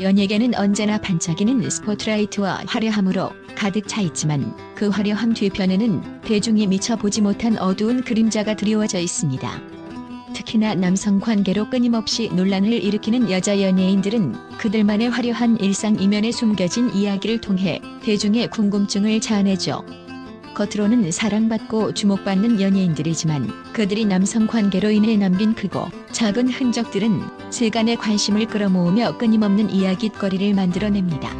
연예계는 언제나 반짝이는 스포트라이트와 화려함으로 가득 차 있지만 그 화려함 뒤편에는 대중이 미처 보지 못한 어두운 그림자가 드리워져 있습니다. 특히나 남성 관계로 끊임없이 논란을 일으키는 여자 연예인들은 그들만의 화려한 일상 이면에 숨겨진 이야기를 통해 대중의 궁금증을 자아내죠. 겉으로는 사랑받고 주목받는 연예인들이지만 그들이 남성 관계로 인해 남긴 크고 작은 흔적들은 세간의 관심을 끌어모으며 끊임없는 이야깃거리를 만들어냅니다.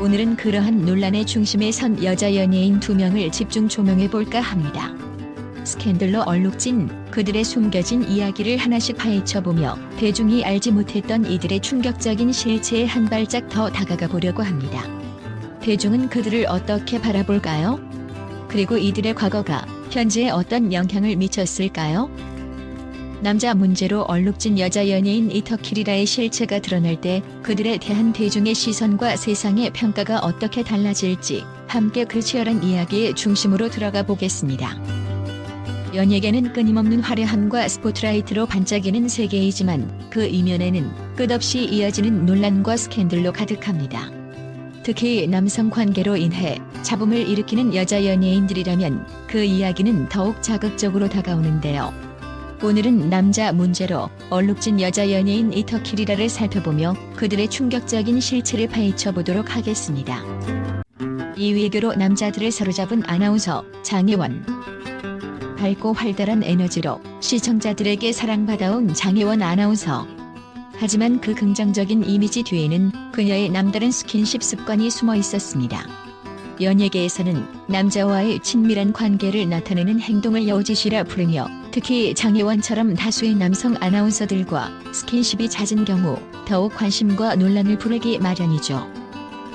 오늘은 그러한 논란의 중심에 선 여자 연예인 두 명을 집중 조명해 볼까 합니다. 스캔들로 얼룩진 그들의 숨겨진 이야기를 하나씩 파헤쳐보며 대중이 알지 못했던 이들의 충격적인 실체에 한 발짝 더 다가가 보려고 합니다. 대중은 그들을 어떻게 바라볼까요? 그리고 이들의 과거가 현재에 어떤 영향을 미쳤을까요? 남자 문제로 얼룩진 여자 연예인 이터키리라의 실체가 드러날 때 그들에 대한 대중의 시선과 세상의 평가가 어떻게 달라질지 함께 그 치열한 이야기의 중심으로 들어가 보겠습니다. 연예계는 끊임없는 화려함과 스포트라이트로 반짝이는 세계이지만 그 이면에는 끝없이 이어지는 논란과 스캔들로 가득합니다. 특히 남성 관계로 인해 잡음을 일으키는 여자 연예인들이라면 그 이야기는 더욱 자극적으로 다가오는데요. 오늘은 남자 문제로 얼룩진 여자 연예인 이터키리라를 살펴보며 그들의 충격적인 실체를 파헤쳐 보도록 하겠습니다. 이 외교로 남자들을 사로잡은 아나운서 장혜원 밝고 활달한 에너지로 시청자들에게 사랑받아온 장혜원 아나운서 하지만 그 긍정적인 이미지 뒤에는 그녀의 남다른 스킨십 습관이 숨어 있었습니다. 연예계에서는 남자와의 친밀한 관계를 나타내는 행동을 여우짓이라 부르며 특히 장혜원처럼 다수의 남성 아나운서들과 스킨십이 잦은 경우 더욱 관심과 논란을 부르기 마련이죠.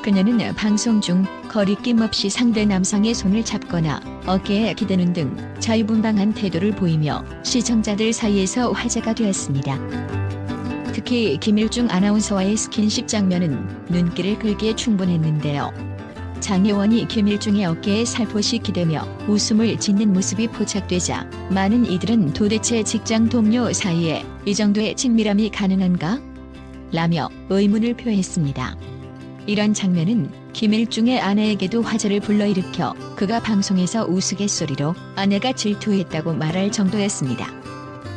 그녀는 방송 중 거리낌 없이 상대 남성의 손을 잡거나 어깨에 기대는 등 자유분방한 태도를 보이며 시청자들 사이에서 화제가 되었습니다. 특히 김일중 아나운서와의 스킨십 장면은 눈길을 끌기에 충분했는데요. 장혜원이 김일중의 어깨에 살포시 기대며 웃음을 짓는 모습이 포착되자 많은 이들은 도대체 직장 동료 사이에 이 정도의 친밀함이 가능한가? 라며 의문을 표했습니다. 이런 장면은 김일중의 아내에게도 화제를 불러일으켜 그가 방송에서 우스갯소리로 아내가 질투했다고 말할 정도였습니다.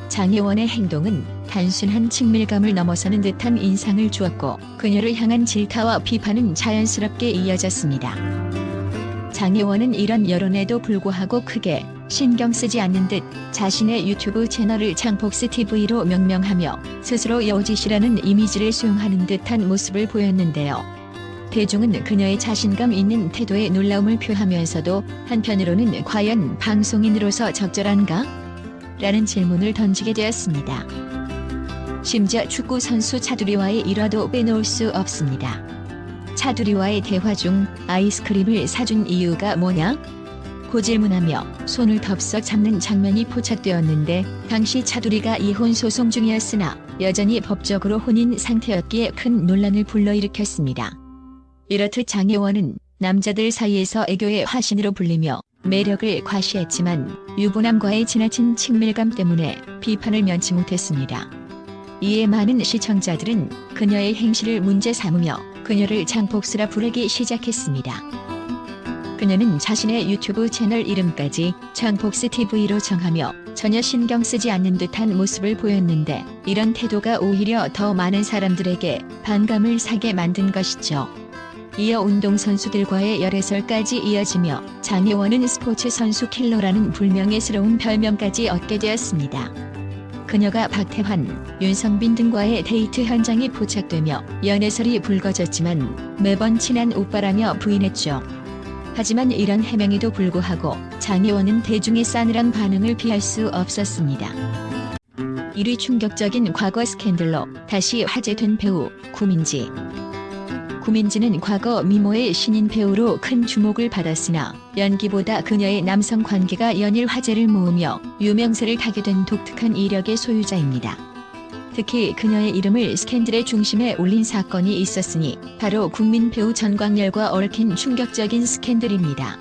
장혜원의 행동은 단순한 친밀감을 넘어서는 듯한 인상을 주었고 그녀를 향한 질타와 비판은 자연스럽게 이어졌습니다. 장혜원은 이런 여론에도 불구하고 크게 신경 쓰지 않는 듯 자신의 유튜브 채널을 장폭스 TV로 명명하며 스스로 여우짓이라는 이미지를 수용하는 듯한 모습을 보였는데요. 대중은 그녀의 자신감 있는 태도에 놀라움을 표하면서도 한편으로는 과연 방송인으로서 적절한가? 라는 질문을 던지게 되었습니다. 심지어 축구 선수 차두리와의 일화도 빼놓을 수 없습니다. 차두리와의 대화 중 아이스크림을 사준 이유가 뭐냐? 고 질문하며 손을 덥석 잡는 장면이 포착되었는데 당시 차두리가 이혼 소송 중이었으나 여전히 법적으로 혼인 상태였기에 큰 논란을 불러일으켰습니다. 이렇듯 장혜원은 남자들 사이에서 애교의 화신으로 불리며 매력을 과시했지만 유부남과의 지나친 친밀감 때문에 비판을 면치 못했습니다. 이에 많은 시청자들은 그녀의 행실을 문제 삼으며 그녀를 장폭스라 부르기 시작했습니다. 그녀는 자신의 유튜브 채널 이름까지 장폭스 TV로 정하며 전혀 신경 쓰지 않는 듯한 모습을 보였는데 이런 태도가 오히려 더 많은 사람들에게 반감을 사게 만든 것이죠. 이어 운동선수들과의 열애설까지 이어지며 장혜원은 스포츠 선수 킬러라는 불명예스러운 별명까지 얻게 되었습니다. 그녀가 박태환, 윤성빈 등과의 데이트 현장이 포착되며 연애설이 불거졌지만 매번 친한 오빠라며 부인했죠. 하지만 이런 해명에도 불구하고 장혜원은 대중의 싸늘한 반응을 피할 수 없었습니다. 1위 충격적인 과거 스캔들로 다시 화제된 배우 구민지. 구민지는 과거 미모의 신인 배우로 큰 주목을 받았으나 연기보다 그녀의 남성 관계가 연일 화제를 모으며 유명세를 타게 된 독특한 이력의 소유자입니다. 특히 그녀의 이름을 스캔들의 중심에 올린 사건이 있었으니 바로 국민 배우 전광열과 얽힌 충격적인 스캔들입니다.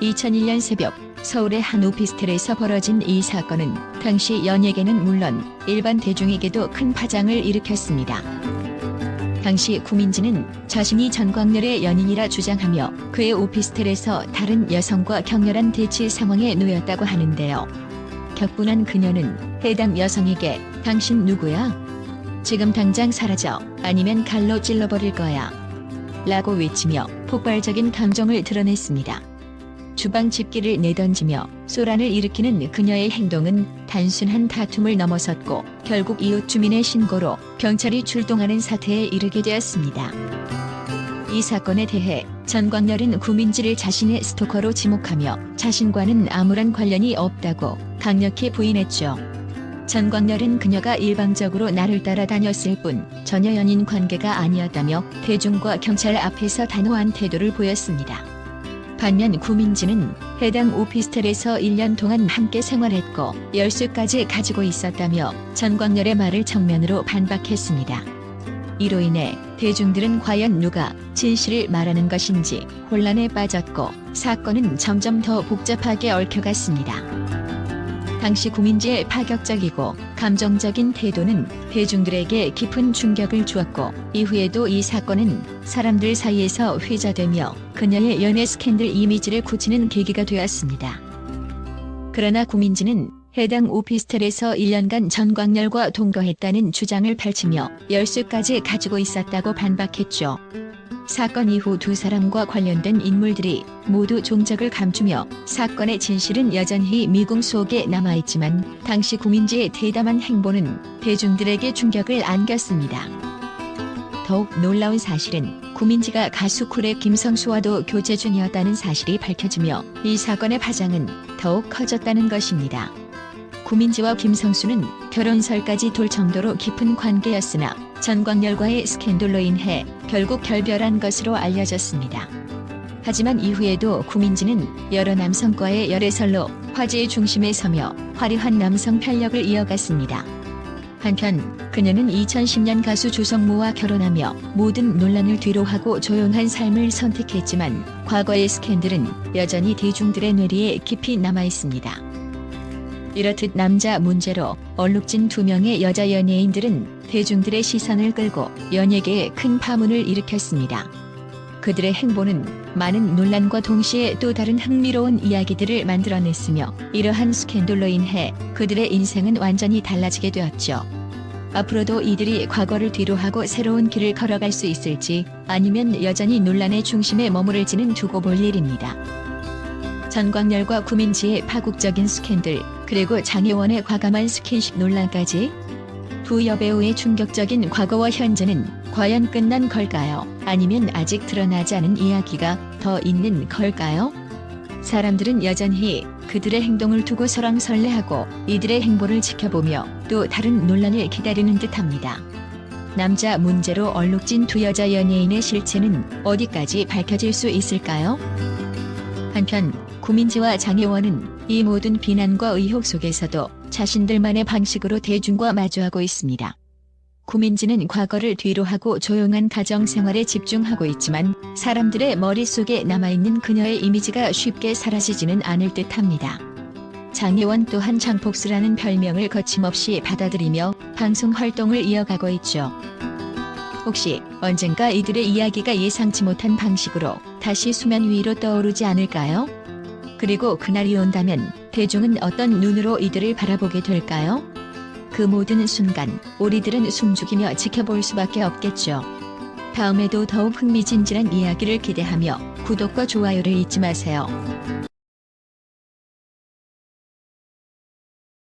2001년 새벽 서울의 한 오피스텔에서 벌어진 이 사건은 당시 연예계는 물론 일반 대중에게도 큰 파장을 일으켰습니다. 당시 구민지는 자신이 전광렬의 연인이라 주장하며 그의 오피스텔에서 다른 여성과 격렬한 대치 상황에 놓였다고 하는데요. 격분한 그녀는 해당 여성에게 당신 누구야? 지금 당장 사라져 아니면 칼로 찔러버릴 거야. 라고 외치며 폭발적인 감정을 드러냈습니다. 주방 집기를 내던지며 소란을 일으키는 그녀의 행동은 단순한 다툼을 넘어섰고 결국 이웃 주민의 신고로 경찰이 출동하는 사태에 이르게 되었습니다. 이 사건에 대해 전광렬은 구민지를 자신의 스토커로 지목하며 자신과는 아무런 관련이 없다고 강력히 부인했죠. 전광렬은 그녀가 일방적으로 나를 따라다녔을 뿐 전혀 연인 관계가 아니었다며 대중과 경찰 앞에서 단호한 태도를 보였습니다. 반면 구민지는 해당 오피스텔에서 1년 동안 함께 생활했고 열쇠까지 가지고 있었다며 전광렬의 말을 정면으로 반박했습니다. 이로 인해 대중들은 과연 누가 진실을 말하는 것인지 혼란에 빠졌고 사건은 점점 더 복잡하게 얽혀갔습니다. 당시 구민지의 파격적이고 감정적인 태도는 대중들에게 깊은 충격을 주었고 이후에도 이 사건은 사람들 사이에서 회자되며 그녀의 연애 스캔들 이미지를 굳히는 계기가 되었습니다. 그러나 구민지는 해당 오피스텔에서 1년간 전광렬과 동거했다는 주장을 펼치며 열쇠까지 가지고 있었다고 반박했죠. 사건 이후 두 사람과 관련된 인물들이 모두 종적을 감추며 사건의 진실은 여전히 미궁 속에 남아있지만 당시 구민지의 대담한 행보는 대중들에게 충격을 안겼습니다. 더욱 놀라운 사실은 구민지가 가수 쿨의 김성수와도 교제 중이었다는 사실이 밝혀지며 이 사건의 파장은 더욱 커졌다는 것입니다. 구민지와 김성수는 결혼설까지 돌 정도로 깊은 관계였으나 전광렬과의 스캔들로 인해 결국 결별한 것으로 알려졌습니다. 하지만 이후에도 구민지는 여러 남성과의 열애설로 화제의 중심에 서며 화려한 남성 편력을 이어갔습니다. 한편 그녀는 2010년 가수 조성모와 결혼하며 모든 논란을 뒤로하고 조용한 삶을 선택했지만 과거의 스캔들은 여전히 대중들의 뇌리에 깊이 남아 있습니다. 이렇듯 남자 문제로 얼룩진 두 명의 여자 연예인들은 대중들의 시선을 끌고 연예계에 큰 파문을 일으켰습니다. 그들의 행보는 많은 논란과 동시에 또 다른 흥미로운 이야기들을 만들어냈으며 이러한 스캔들로 인해 그들의 인생은 완전히 달라지게 되었죠. 앞으로도 이들이 과거를 뒤로하고 새로운 길을 걸어갈 수 있을지 아니면 여전히 논란의 중심에 머무를지는 두고 볼 일입니다. 전광렬과 구민지의 파국적인 스캔들 그리고 장혜원의 과감한 스킨십 논란까지 두 여배우의 충격적인 과거와 현재는 과연 끝난 걸까요? 아니면 아직 드러나지 않은 이야기가 더 있는 걸까요? 사람들은 여전히 그들의 행동을 두고 설왕설래하고 이들의 행보를 지켜보며 또 다른 논란을 기다리는 듯합니다. 남자 문제로 얼룩진 두 여자 연예인의 실체는 어디까지 밝혀질 수 있을까요? 한편 구민지와 장혜원은 이 모든 비난과 의혹 속에서도 자신들만의 방식으로 대중과 마주하고 있습니다. 구민지는 과거를 뒤로 하고 조용한 가정 생활에 집중하고 있지만 사람들의 머릿속에 남아있는 그녀의 이미지가 쉽게 사라지지는 않을 듯 합니다. 장혜원 또한 장폭스라는 별명을 거침없이 받아들이며 방송 활동을 이어가고 있죠. 혹시 언젠가 이들의 이야기가 예상치 못한 방식으로 다시 수면 위로 떠오르지 않을까요? 그리고 그날이 온다면 대중은 어떤 눈으로 이들을 바라보게 될까요? 그 모든 순간 우리들은 숨죽이며 지켜볼 수밖에 없겠죠. 다음에도 더욱 흥미진진한 이야기를 기대하며 구독과 좋아요를 잊지 마세요.